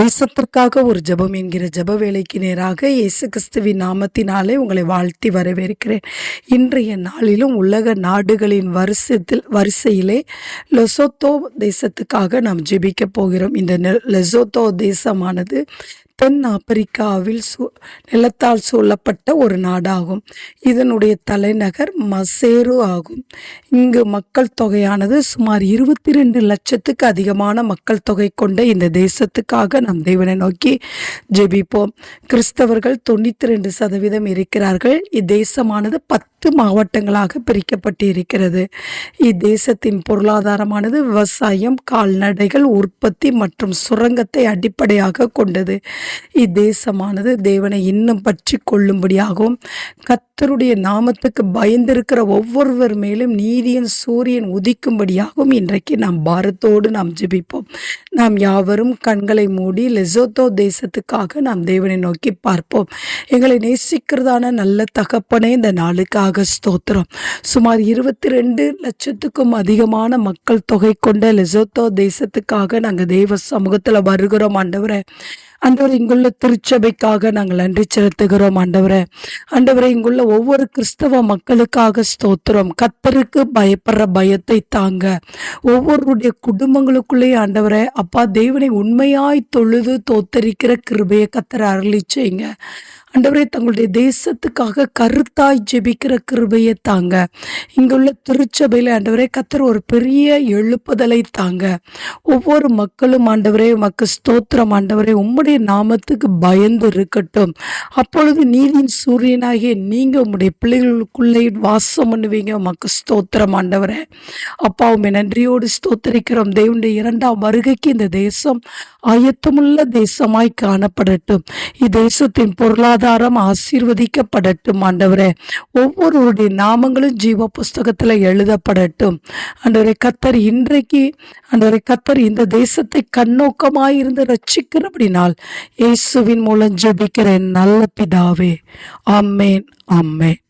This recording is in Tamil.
தேசத்திற்காக ஒரு ஜெபம் என்கிற ஜெப வேலைக்கு நேராக இயேசு கிறிஸ்துவின் நாமத்தினாலே உங்களை வாழ்த்தி வரவேற்கிறேன். இன்றைய நாளிலும் உலக நாடுகளின் வருஷத்தில் வரிசையிலே லெசோத்தோ தேசத்துக்காக நாம் ஜெபிக்க போகிறோம். இந்த லெசோத்தோ தேசமானது தென் ஆப்பிரிக்காவில் சூ நிலத்தால் சூழப்பட்ட ஒரு நாடாகும். இதனுடைய தலைநகர் மசேரு ஆகும். இங்கு மக்கள் தொகையானது சுமார் இருபத்தி ரெண்டு லட்சத்துக்கு அதிகமான மக்கள் தொகை கொண்ட இந்த தேசத்துக்காக நாம் தேவனை நோக்கி ஜெபிப்போம். கிறிஸ்தவர்கள் தொண்ணூற்றி ரெண்டு சதவீதம் இருக்கிறார்கள். இத்தேசமானது பத்து மாவட்டங்களாக பிரிக்கப்பட்டு இருக்கிறது இத்தேசத்தின் பொருளாதாரமானது விவசாயம் கால்நடைகள் உற்பத்தி மற்றும் சுரங்கத்தை அடிப்படையாக கொண்டது. இத்தேசமானது தேவனை இன்னும் பற்றி கொள்ளும்படியாகவும் கர்த்தருடைய நாமத்துக்கு பயந்திருக்கிற ஒவ்வொருவர் மேலும் நீதியின் சூரியன் உதிக்கும்படியாகவும் இன்றைக்கு நாம் பாரத்தோடு நாம் ஜெபிப்போம். நாம் யாவரும் கண்களை மூடி லெசோத்தோ தேசத்துக்காக நாம் தேவனை நோக்கி பார்ப்போம். எங்களை நேசிக்கிறதான நல்ல தகப்பனே இந்த நாளுக்காக ஸ்தோத்திரம். சுமார் இருபத்தி ரெண்டு லட்சத்துக்கும் அதிகமான மக்கள் தொகை கொண்ட லெசோத்தோ தேசத்துக்காக நாங்கள் தெய்வ சமூகத்தில் வருகிறோம் ஆண்டவரை. ஆண்டவரே இங்குள்ள திருச்சபைக்காக நாங்கள் நன்றி செலுத்துகிறோம் ஆண்டவரே. ஆண்டவரை இங்குள்ள ஒவ்வொரு கிறிஸ்தவ மக்களுக்காக ஸ்தோத்திரம். கத்தருக்கு பயப்படுற பயத்தை தாங்க. ஒவ்வொருடைய குடும்பங்களுக்குள்ளே ஆண்டவரே அப்பா தேவனை உண்மையாய் தொழுது தோத்தரிக்கிற கிருபையை கத்தரை அருளி செய்யுங்க. ஆண்டவரே தங்களுடைய தேசத்துக்காக கருத்தாய் ஜெபிக்கிற கிருபையை தாங்க. இங்குள்ள திருச்சபையில் ஆண்டவரே கத்தர் ஒரு பெரிய எழுப்புதலை தாங்க. ஒவ்வொரு மக்களும் ஆண்டவரே உமக்கு ஸ்தோத்திரம் ஆண்டவரே உம்முடைய நாமத்துக்கு பயந்து இருக்கட்டும். அப்பொழுது நீதியின் சூரியனாகிய நீங்கள் உம்முடைய பிள்ளைகளுக்குள்ளே வாசம் பண்ணுவீங்க உமக்கு ஸ்தோத்திரம் ஆண்டவரே. அப்பா உண்மை நன்றியோடு ஸ்தோத்தரிக்கிறோம். தேவனுடைய இரண்டாம் வருகைக்கு இந்த தேசம் ஆயத்தமுள்ள தேசமாய் காணப்படட்டும். இத்தேசத்தின் பொருளாதாரம் ஆசீர்வதிக்கப்படட்டும் ஆண்டவரே. ஒவ்வொருவருடைய நாமங்களும் ஜீவ புஸ்தகத்தில் எழுதப்படட்டும். அன்றவரை கத்தர் இன்றைக்கு அன்றவரை கத்தர் இந்த தேசத்தை கண்ணோக்கமாயிருந்து ரட்சிக்கிறபடினால் இயேசுவின் மூலம் ஜெபிக்கிறேன் நல்ல பிதாவே. Amen amen